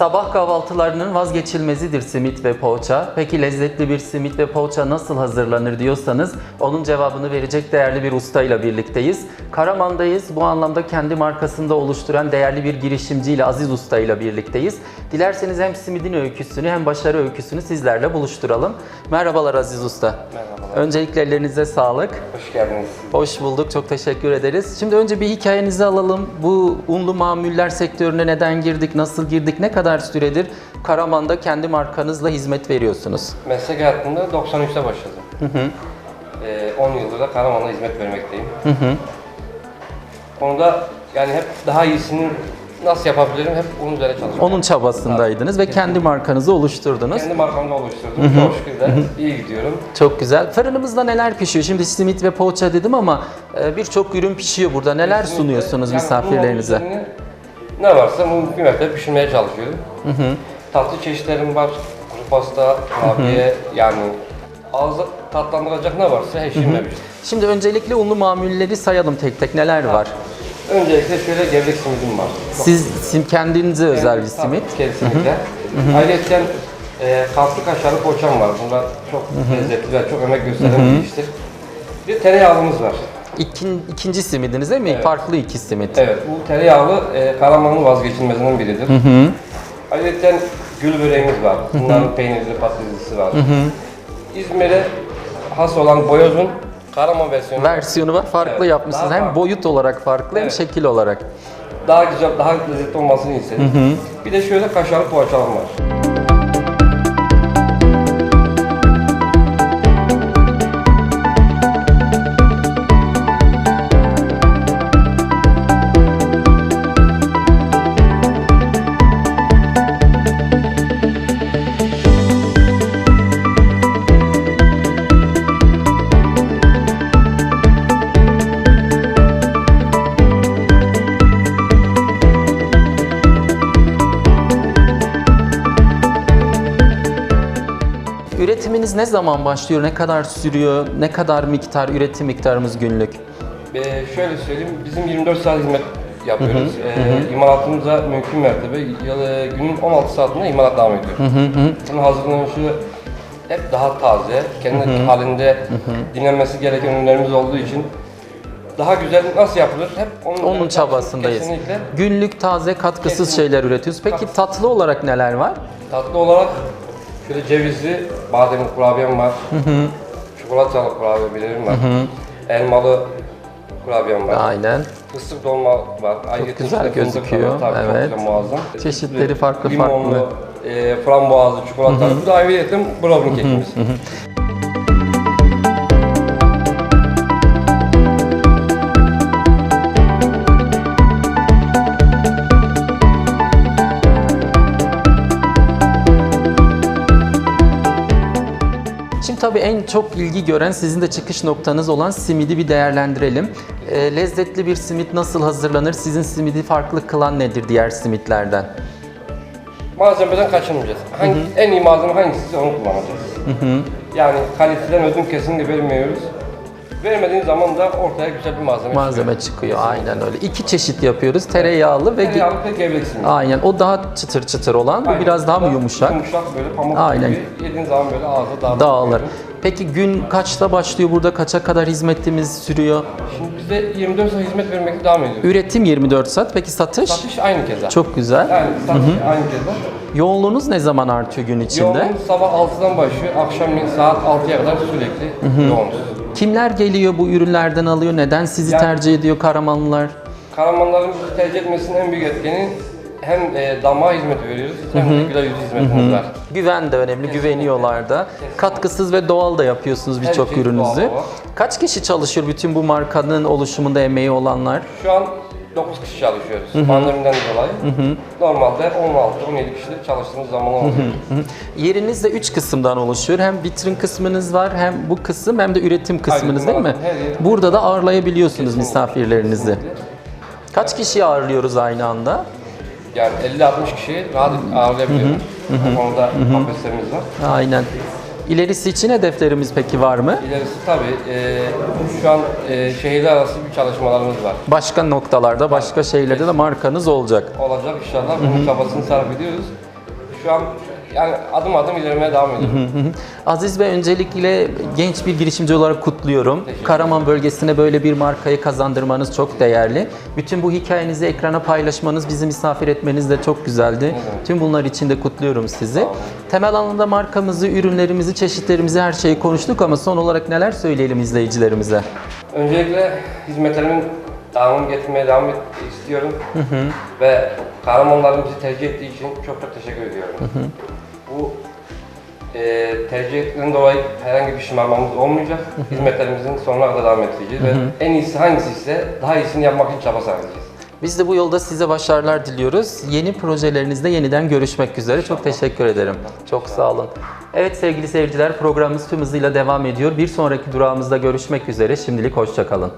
Sabah kahvaltılarının vazgeçilmezidir simit ve poğaça. Peki lezzetli bir simit ve poğaça nasıl hazırlanır diyorsanız onun cevabını verecek değerli bir ustayla birlikteyiz. Karaman'dayız. Bu anlamda kendi markasında oluşturan değerli bir girişimciyle Aziz Usta ile birlikteyiz. Dilerseniz hem simidin öyküsünü hem başarı öyküsünü sizlerle buluşturalım. Merhabalar Aziz Usta. Merhabalar. Öncelikle ellerinize sağlık. Hoş geldiniz. Hoş bulduk, çok teşekkür ederiz. Şimdi önce bir hikayenizi alalım. Bu unlu mamuller sektörüne neden girdik, nasıl girdik, ne kadar süredir Karaman'da kendi markanızla hizmet veriyorsunuz? Meslek hayatımda 93'te başladım. Ee, 10 yıldır da Karaman'a hizmet vermekteyim. Konuda yani hep daha iyisini nasıl yapabilirim hep onun üzerine çalışıyorum. Onun çabasındaydınız ve kendi markanızı oluşturdunuz. Kendi markamda oluşturdum. Çok şükür de iyi gidiyorum. Çok güzel. Fırınımızda neler pişiyor? Şimdi simit ve poğaça dedim ama e, birçok ürün pişiyor burada. Neler Kesinlikle. sunuyorsunuz Yani misafirlerinize? bunun üzerine Ne varsa mümkün mertebe pişirmeye çalışıyorum. Tatlı çeşitlerim var. Kuru pasta, kurabiye yani ağızda tatlandıracak ne varsa her şeyim mevcut. Şimdi öncelikle unlu mamulleri sayalım tek tek. Neler var? Öncelikle şöyle gevrek simidim var. Çok Siz sim kendinize özel bir Tabii, simit. Kesinlikle. Ayrıca e, kalpli kaşarlı poğaçam var. Bunlar çok lezzetli ve çok emek gösteren bir iştir. Bir tereyağlımız var. İkin, ikinci simidiniz değil mi? Farklı iki simit. Evet, bu tereyağlı e, Karaman'ın vazgeçilmezinden biridir. Ayrıca gül böreğimiz var. Bunların peynirli patateslisi var. İzmir'e has olan boyozun Karaman versiyonu versiyonu var. Farklı Evet, yapmışsınız. daha Hem farklı. boyut olarak farklı hem Evet. şekil olarak. daha güzel, daha lezzetli olmasını istedim. Bir de şöyle kaşarlı poğaçalarım var. Ne zaman başlıyor? Ne kadar sürüyor? Ne kadar miktar üretim miktarımız günlük? Ee, şöyle söyleyeyim, bizim 24 saat hizmet yapıyoruz. Ee, imalatımıza mümkün mertebe ya- günün 16 saatinde imalat devam ediyor. Bunun hazırlanışı hep daha taze, kendi halinde dinlenmesi gereken ürünlerimiz olduğu için daha güzel nasıl yapılır? Hep onun, Onun çabasındayız. Kesinlikle. Günlük taze katkısız Kesinlikle. şeyler üretiyoruz. Peki tatlı olarak neler var? Tatlı olarak şöyle cevizli bademli kurabiyem var. Çikolatalı kurabiyelerim var. Elmalı kurabiyem var. Aynen. Fıstık dolma var. Ayrıca güzel gözüküyor. Tabii evet. çok güzel muazzam. Çeşitleri farklı Limonlu, farklı. E, frambuazlı, çikolatalı. Bu da ayrıca brownie kekimiz. Şimdi tabii en çok ilgi gören sizin de çıkış noktanız olan simidi bir değerlendirelim. Ee, lezzetli bir simit nasıl hazırlanır? Sizin simidi farklı kılan nedir diğer simitlerden? Malzemeden kaçınmayacağız. Hangi, en iyi malzeme hangisi onu kullanacağız. Yani kaliteden ödün kesinlikle vermiyoruz. Vermediğin zaman da ortaya güzel bir malzeme, Malzeme çıkıyor. Aynen öyle. İki çeşit yapıyoruz. Tereyağlı ve Tereyağlı ve gevrek simit. Aynen. O daha çıtır çıtır olan, bu Aynen. biraz daha mı yumuşak? Yumuşak böyle pamuk Aynen. gibi. Yediğin zaman böyle ağza dağılır. Dağılır. Peki gün kaçta başlıyor burada? Kaça kadar hizmetimiz sürüyor? Şimdi biz de 24 saat hizmet vermekte devam ediyoruz. Üretim 24 saat. Peki satış? Satış aynı keza. Çok güzel. Yani satış aynı keza. Yoğunluğunuz ne zaman artıyor gün içinde? Yoğunluğumuz sabah 6'dan başlıyor, akşamleyin saat 6'ya kadar sürekli yoğunuz. Kimler geliyor bu ürünlerden alıyor? Neden sizi Yani- tercih ediyor Karamanlılar? Karamanların bizi tercih etmesinin en büyük etkeni hem e, damağa hizmet veriyoruz hem de güler yüz hizmetimiz var. Güven de önemli, güveniyorlar da. Katkısız ve doğal da yapıyorsunuz birçok şey ürününüzü. doğal. Kaç kişi çalışıyor bütün bu markanın oluşumunda emeği olanlar? Şu an 9 kişi çalışıyoruz pandemiden dolayı. Normalde 16-17 kişilik çalıştığımız zaman oluyor. Yeriniz de 3 kısımdan oluşuyor. Hem vitrin kısmınız var, hem bu kısım hem de üretim kısmınız değil mi? her Burada da ağırlayabiliyorsunuz misafirlerinizi. Kesinlikle. Kaç kişiyi ağırlıyoruz aynı anda? Yani 50-60 kişiyi rahat ağırlayabiliyoruz. Bu konuda kapasitemiz var. Aynen. İlerisi için hedeflerimiz peki var mı? İlerisi tabii e, şu an e, şehirler arası bir çalışmalarımız var. Başka noktalarda, başka şehirlerde de markanız olacak. Olacak inşallah. Bunun çabasını sarf ediyoruz. şu an yani adım adım ilerlemeye devam ediyorum. Aziz Bey öncelikle genç bir girişimci olarak kutluyorum. Karaman bölgesine böyle bir markayı kazandırmanız çok değerli. Bütün bu hikayenizi ekrana paylaşmanız, bizi misafir etmeniz de çok güzeldi. Tüm bunlar için de kutluyorum sizi. Temel anlamda markamızı, ürünlerimizi, çeşitlerimizi her şeyi konuştuk ama son olarak neler söyleyelim izleyicilerimize? Öncelikle hizmetlerimin devamını getirmeye devam et, istiyorum. Ve kahramanların bizi tercih ettiği için çok çok teşekkür ediyorum. Bu e, tercih ettiğinden dolayı herhangi bir şımarmamız olmayacak. Hizmetlerimizin sonuna kadar devam edeceğiz ve en iyisi hangisi ise daha iyisini yapmak için çaba sarf edeceğiz. Biz de bu yolda size başarılar diliyoruz. Yeni projelerinizde yeniden görüşmek üzere. Çok teşekkür ederim. Çok sağ olun. Evet sevgili seyirciler programımız tüm hızıyla devam ediyor. Bir sonraki durağımızda görüşmek üzere. Şimdilik hoşçakalın.